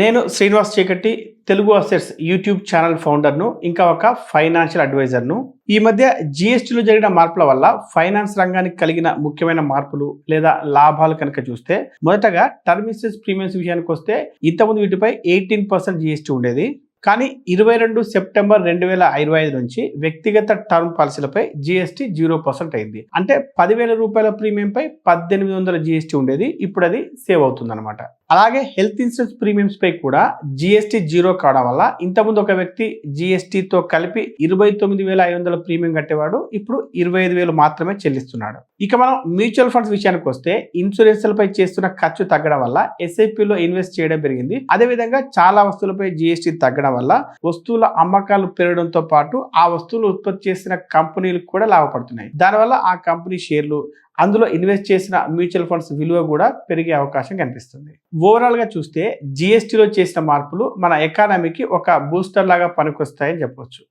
నేను Srinivas Cheekati Telugu assets YouTube channel ఫౌండర్ను ఇంకా ఒక ఫైనాన్షియల్ అడ్వైజర్ను. ఈ మధ్య జిఎస్టీలో జరిగిన మార్పుల వల్ల ఫైనాన్స్ రంగానికి కలిగిన ముఖ్యమైన మార్పులు లేదా లాభాలు కనుక చూస్తే మొదటగా టర్మ్ ఇన్సూరెన్స్ ప్రీమియమ్స్ విషయానికి వస్తే ఇంతకుముందు వీటిపై ఎయిటీన్ పర్సెంట్ జిఎస్టీ ఉండేది. కానీ ఇరవై రెండు సెప్టెంబర్ రెండు వేల ఇరవై ఐదు నుంచి వ్యక్తిగత టర్మ్ పాలసీలపై జిఎస్టీ జీరో పర్సెంట్ అయింది. అంటే పదివేల రూపాయల ప్రీమియంపై పద్దెనిమిది వందల జిఎస్టీ ఉండేది. ఇప్పుడు అది సేవ్ అవుతుంది అనమాట అలాగే హెల్త్ ఇన్సూరెన్స్ ప్రీమియమ్స్ పై కూడా జిఎస్టీ జీరో కావడం వల్ల ఇంతకుముందు ఒక వ్యక్తి జిఎస్టీతో కలిపి ఇరవై తొమ్మిది వేల ఐదు వందల ప్రీమియం కట్టేవాడు ఇప్పుడు ఇరవై ఐదు వేలు మాత్రమే చెల్లిస్తున్నాడు. ఇక మనం మ్యూచువల్ ఫండ్స్ విషయానికి వస్తే ఇన్సూరెన్స్లపై చేస్తున్న ఖర్చు తగ్గడం వల్ల ఎస్ఐపిలో ఇన్వెస్ట్ చేయడం పెరిగింది. అదేవిధంగా చాలా వస్తువులపై జిఎస్టీ తగ్గడం వల్ల వస్తువుల అమ్మకాలు పెరగడంతో పాటు ఆ వస్తువులు ఉత్పత్తి చేసిన కంపెనీలు కూడా లాభపడుతున్నాయి. దానివల్ల ఆ కంపెనీ షేర్లు అందులో ఇన్వెస్ట్ చేసిన మ్యూచువల్ ఫండ్స్ విలువ కూడా పెరిగే అవకాశం కనిపిస్తుంది. ఓవరాల్గా చూస్తే జిఎస్టీలో చేసిన మార్పులు మన ఎకానమీకి ఒక బూస్టర్ లాగా పనికొస్తాయని చెప్పొచ్చు.